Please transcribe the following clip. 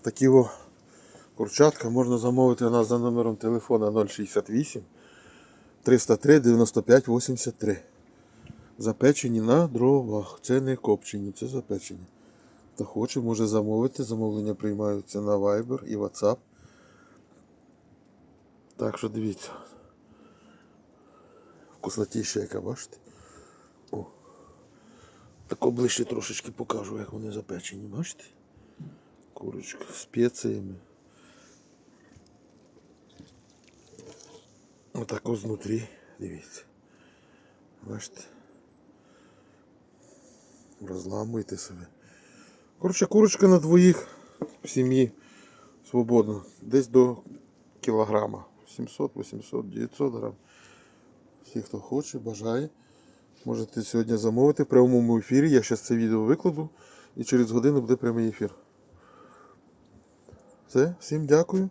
Такі о курчатка можна замовити у нас за номером телефона 068 303 95 83. Запечені на дровах. Це не копчені, це запечені. Хто хоче, може замовити. Замовлення приймаються на Viber і WhatsApp. Так що дивіться. Вкуснотіща яка, бачите? О. Тако ближче трошечки покажу, як вони запечені, бачите? Курочка з спеціями. Отако знутрі, дивіться. Бачите? Розламуйте себе. Коротше, курочка на двоїх в сім'ї свободно. Десь до кілограма. 700, 800, 900 грам. Всі, хто хоче, бажає. Можете сьогодні замовити в прямому ефірі. Я зараз це відео викладу і через годину буде прямий ефір. Все, всім дякую.